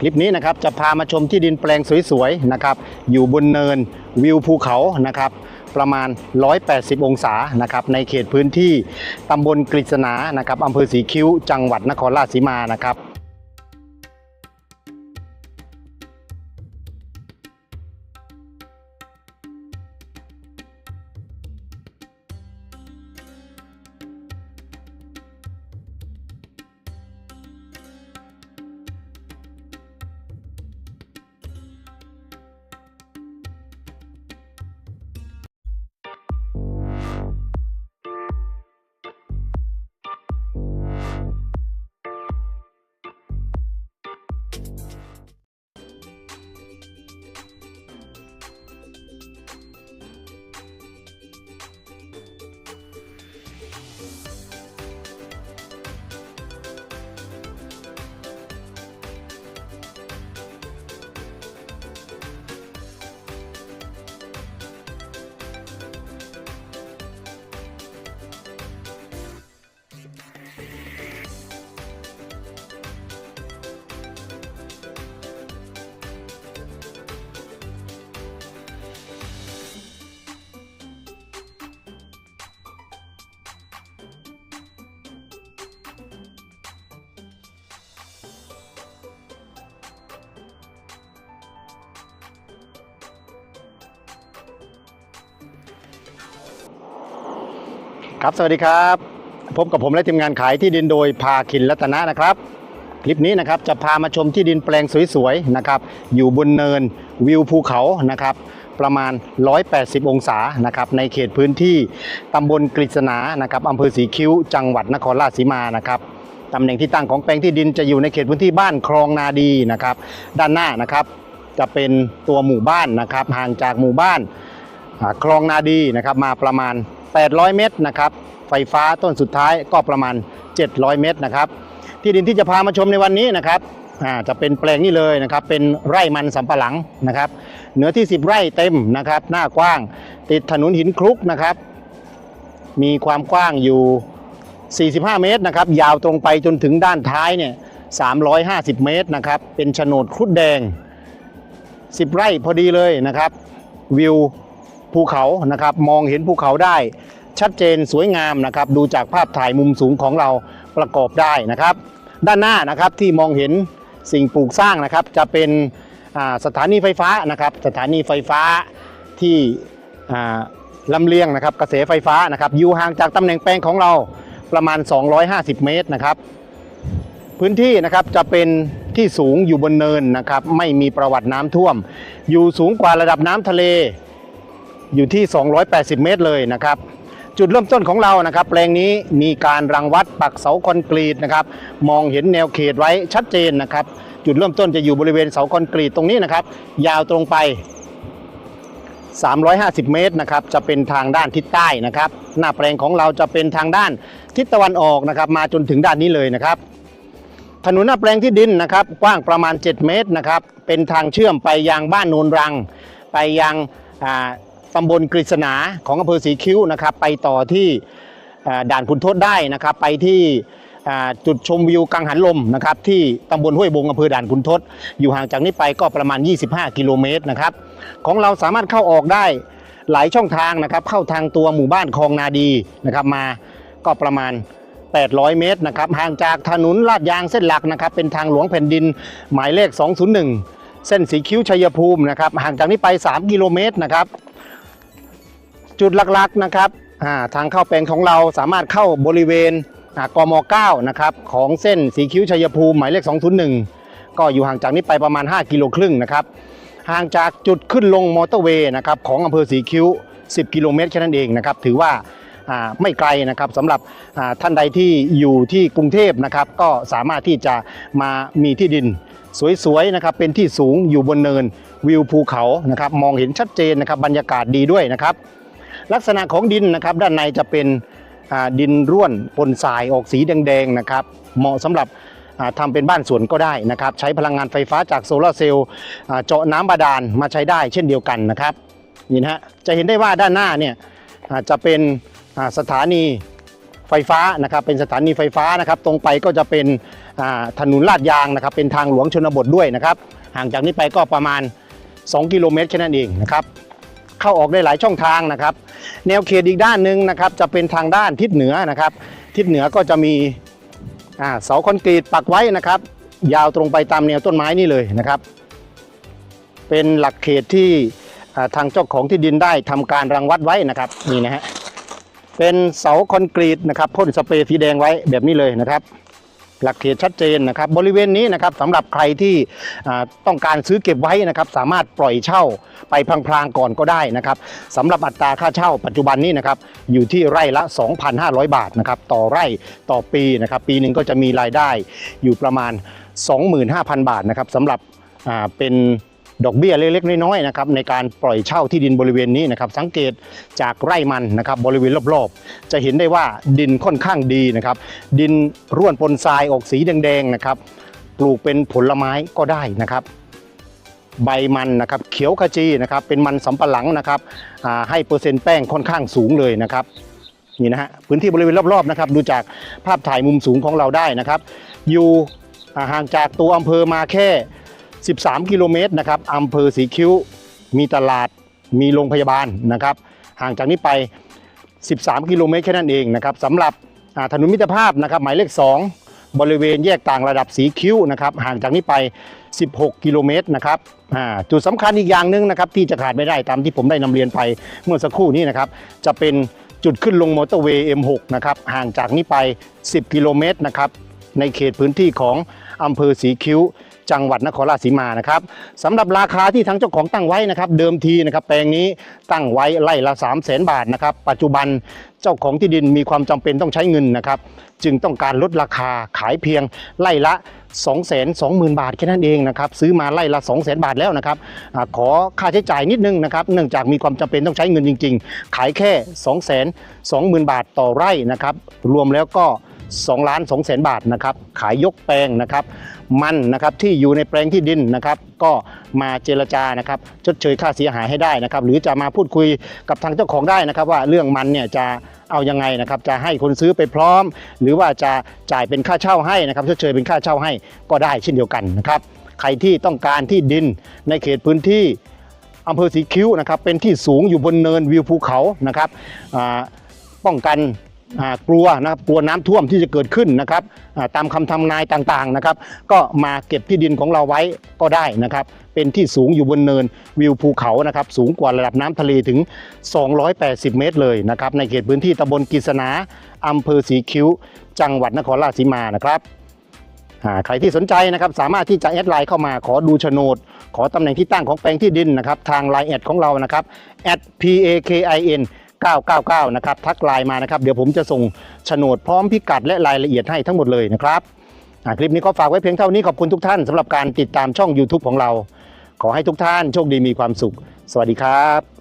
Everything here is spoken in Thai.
คลิปนี้นะครับจะพามาชมที่ดินแปลงสวยๆนะครับอยู่บนเนินวิวภูเขานะครับประมาณ 180 องศานะครับในเขตพื้นที่ตำบลกฤษณานะครับอำเภอศรีคิ้วจังหวัดนครราชสีมานะครับ ครับสวัสดีครับพบกับผมและทีมงานขายที่ดินโดยพาคินรัตนะนะครับ คลิปนี้นะครับจะพามาชมที่ดินแปลงสวยๆนะครับ อยู่บนเนินวิวภูเขานะครับประมาณ 180 องศา นะครับ ในเขตพื้นที่ตำบลกฤษณา นะครับอำเภอศรีคิ้ว จังหวัดนครราชสีมา นะครับ ตำแหน่งที่ตั้งของแปลงที่ดินจะอยู่ในเขตพื้นที่บ้านคลองนาดี นะครับ ด้านหน้า นะครับ จะเป็นตัวหมู่บ้าน นะครับ ห่างจากหมู่บ้านคลองนาดี นะครับ มาประมาณ 800 เมตรนะครับ ไฟฟ้าต้นสุดท้ายก็ประมาณ 700 เมตรนะครับ ที่ดินที่จะพามาชมในวันนี้นะครับอ่าจะเป็นแปลงนี้เลยนะครับ เป็นไร่มันสำปะหลังนะครับเนื้อที่ 10 ไร่เต็มนะครับ หน้ากว้างติดถนนหินคลุกนะครับ มีความกว้างอยู่ 45 เมตรนะครับ ยาวตรงไปจนถึงด้านท้ายเนี่ย 350 เมตรนะครับ เป็นโฉนดครุฑแดง 10 ไร่พอดีเลยนะครับ วิว ภูเขานะครับมองเห็นภูเขาได้ ชัดเจนสวยงามนะครับดูจากภาพถ่ายมุมสูงของเราประกอบได้นะครับ ด้านหน้านะครับที่มองเห็นสิ่งปลูกสร้างนะครับจะเป็นสถานีไฟฟ้านะครับสถานีไฟฟ้าที่ลำเลียงนะครับกระแสไฟฟ้านะครับอยู่ห่างจากตำแหน่งแปลงของเราประมาณ 250 เมตรนะครับพื้นที่นะครับจะเป็นที่สูงอยู่บนเนินนะครับไม่มีประวัติน้ำท่วม อยู่สูงกว่าระดับน้ำทะเล อยู่ที่ 280 เมตรเลยนะครับ จุดเริ่มต้นของเรานะครับแปลงนี้มีการรังวัดปักเสาคอนกรีตนะครับมองเห็นแนวเขตไว้ชัดเจนนะครับ จุดเริ่มต้นจะอยู่บริเวณเสาคอนกรีตตรงนี้นะครับ ยาวตรงไป 350 เมตรนะครับจะเป็นทางด้านทิศใต้นะครับ หน้าแปลงของเราจะเป็นทางด้านทิศตะวันออกนะครับ มาจนถึงด้านนี้เลยนะครับถนนหน้าแปลงที่ดินนะครับกว้างประมาณ 7 เมตรนะครับเป็นทางเชื่อมไปยังบ้านโนนรัง ไปยังอ่า ตำบลกฤษณาของอำเภอศรีคิ้วนะครับ ไปต่อที่ด่านขุนทดได้นะครับ ไปที่จุดชมวิวกังหันลมนะครับที่ตำบลห้วยบงอำเภอด่านขุนทดอยู่ห่างจากนี้ไปก็ประมาณ 25 กิโลเมตรนะครับ ของเราสามารถเข้าออกได้หลายช่องทางนะครับ เข้าทางตัวหมู่บ้านคลองนาดีนะครับมาก็ประมาณ 800 เมตรนะครับห่างจากถนนลาดยางเส้นหลักนะครับ เป็นทางหลวงแผ่นดินหมายเลข 201 เส้นสีคิ้วชัยภูมินะครับห่างจากนี้ไป 3 กิโลเมตรนะครับ จุดหลักๆนะครับทางเข้าแปลงของเราสามารถเข้าบริเวณกม 9 นะครับของเส้นสีคิ้วชัยภูมิหมายเลข 201 ก็อยู่ห่างจากนี้ไปประมาณ 5 กิโลครึ่งนะครับห่างจากจุดขึ้นลงมอเตอร์เวย์นะครับของอำเภอสีคิ้ว 10 กิโลเมตรแค่นั้นเองนะครับถือว่าไม่ไกลนะครับสำหรับท่านใดที่อยู่ที่กรุงเทพนะครับก็สามารถที่จะมามีที่ดินสวยๆนะครับเป็นที่สูงอยู่บนเนินวิวภูเขานะครับมองเห็นชัดเจนนะครับบรรยากาศดีด้วยนะครับ ลักษณะของดินนะครับด้านในจะเป็นดินร่วนปนทรายออกสีแดงๆนะครับเหมาะสำหรับอ่าทำเป็นบ้านสวนก็ได้นะครับ ใช้พลังงานไฟฟ้าจากโซลาร์เซลล์เจาะน้ำบาดาลมาใช้ได้เช่นเดียวกันนะครับนี่นะฮะจะเห็นได้ว่าด้านหน้าเนี่ยจะเป็นสถานีไฟฟ้านะครับเป็นสถานีไฟฟ้านะครับ ตรงไปก็จะเป็นถนนลาดยางนะครับ เป็นทางหลวงชนบทด้วยนะครับ ห่างจากนี้ไปก็ประมาณ 2 กิโลเมตรแค่นั้นเองนะครับ เข้าออกได้หลายช่องทางนะครับ แนวเขตอีกด้านหนึ่งนะครับ จะเป็นทางด้านทิศเหนือนะครับ ทิศเหนือก็จะมีเสาคอนกรีตปักไว้นะครับ ยาวตรงไปตามแนวต้นไม้นี่เลยนะครับ เป็นหลักเขตที่ทางเจ้าของที่ดินได้ทำการรังวัดไว้นะครับนี่นะฮะเป็นเสาคอนกรีตนะครับพ่นสเปรย์สีแดงไว้แบบนี้เลยนะครับ หลักเขตชัดเจนนะครับ บริเวณนี้นะครับสำหรับใครที่ต้องการซื้อเก็บไว้นะครับ สามารถปล่อยเช่าไปพลางๆก่อนก็ได้นะครับสำหรับอัตราค่าเช่าปัจจุบันนี้นะครับอยู่ที่ไร่ละ 2,500 บาทนะครับต่อไร่ต่อปีนะครับ ปีหนึ่งก็จะมีรายได้อยู่ประมาณ 25,000 บาทนะครับสำหรับเป็น ดอกเบี้ยเล็กๆน้อยๆนะครับในการปล่อยเช่าที่ดินบริเวณนี้นะครับสังเกตจากไร่มันนะครับบริเวณรอบๆ จะเห็นได้ว่าดินค่อนข้างดีนะครับดินร่วนปนทรายออกสีแดงๆนะครับปลูกเป็นผลไม้ก็ได้นะครับ ใบมันนะครับเขียวขจีนะครับเป็นมันสำปะหลังนะครับให้เปอร์เซ็นต์แป้งค่อนข้างสูงเลยนะครับนี่นะฮะพื้นที่บริเวณรอบๆนะครับดูจากภาพถ่ายมุมสูงของเราได้นะครับ อยู่ห่างจากตัวอำเภอมาแค่ 13 กิโลเมตรนะครับอำเภอสีคิ้ว มีตลาด มีโรงพยาบาลนะครับ ห่างจากนี้ไป 13 กิโลเมตรแค่นั้นเองนะครับสำหรับถนนมิตรภาพนะครับ หมายเลข 2 บริเวณแยกต่างระดับสีคิ้วนะครับ ห่างจากนี้ไป 16 กิโลเมตรนะครับอ่าจุดสำคัญอีกอย่างหนึ่งนะครับ ที่จะขาดไม่ได้ตามที่ผมได้นำเรียนไปเมื่อสักครู่นี้นะครับ จะเป็นจุดขึ้นลงมอเตอร์เวย์ M6 นะครับ ห่างจากนี้ไป 10 กิโลเมตรนะครับ ในเขตพื้นที่ของอำเภอสีคิ้ว จังหวัดนครราชสีมานะครับสำหรับราคาที่ทางเจ้าของตั้งไว้นะครับ เดิมทีนะครับแปลงนี้ตั้งไว้ไร่ละ 3 0 0แสนบาทนะครับ ปัจจุบันเจ้าของที่ดินมีความจำเป็นต้องใช้เงินนะครับ จึงต้องการลดราคาขายเพียงไร่ละ 2 2 0 0 0 0 บาทแค่นั้นเองนะครับ ซื้อมาไร่ละ 2 0 0 0 0 0บาทแล้วนะครับอขอค่าใช้จ่ายนิดนึงนะครับ เนื่องจากมีความจำเป็นต้องใช้เงินจริง ๆ ขายแค่ 2 2 0 0 0 0 บาทต่อไร่นะครับ รวมแล้วก็ 2ล้าน2แสนบาทนะครับขายยกแปลงนะครับมันนะครับที่อยู่ในแปลงที่ดินนะครับ ก็มาเจรจานะครับชดเชยค่าเสียหายให้ได้นะครับ หรือจะมาพูดคุยกับทางเจ้าของได้นะครับ ว่าเรื่องมันเนี่ยจะเอายังไงนะครับ จะให้คนซื้อไปพร้อม หรือว่าจะจ่ายเป็นค่าเช่าให้นะครับชดเชยเป็นค่าเช่าให้ก็ได้เช่นเดียวกันนะครับ ใครที่ต้องการที่ดินในเขตพื้นที่อำเภอสีคิ้วนะครับเป็นที่สูงอยู่บนเนินวิวภูเขานะครับป้องกัน กลัวนะครับกลัวน้ำท่วมที่จะเกิดขึ้นนะครับตามคำทำนายต่างๆนะครับ ก็มาเก็บที่ดินของเราไว้ก็ได้นะครับ เป็นที่สูงอยู่บนเนินวิวภูเขานะครับ สูงกว่าระดับน้ำทะเลถึง 280 เมตรเลยนะครับ ในเขตพื้นที่ตำบลกฤษณาอำเภอสีคิ้ว จังหวัดนครราชสีมานะครับใครที่สนใจนะครับสามารถที่จะแอดไลน์เข้ามาขอดูโฉนด ขอตำแหน่งที่ตั้งของแปลงที่ดินนะครับ ทางไลน์แอดของเรานะครับ @pakin 999 นะครับ ทักไลน์มานะครับ เดี๋ยวผมจะส่งโฉนดพร้อมพิกัดและรายละเอียดให้ทั้งหมดเลยนะครับคลิปนี้ก็ฝากไว้เพียงเท่านี้ขอบคุณทุกท่านสำหรับการติดตามช่อง YouTube ของเรา ขอให้ทุกท่านโชคดีมีความสุข สวัสดีครับ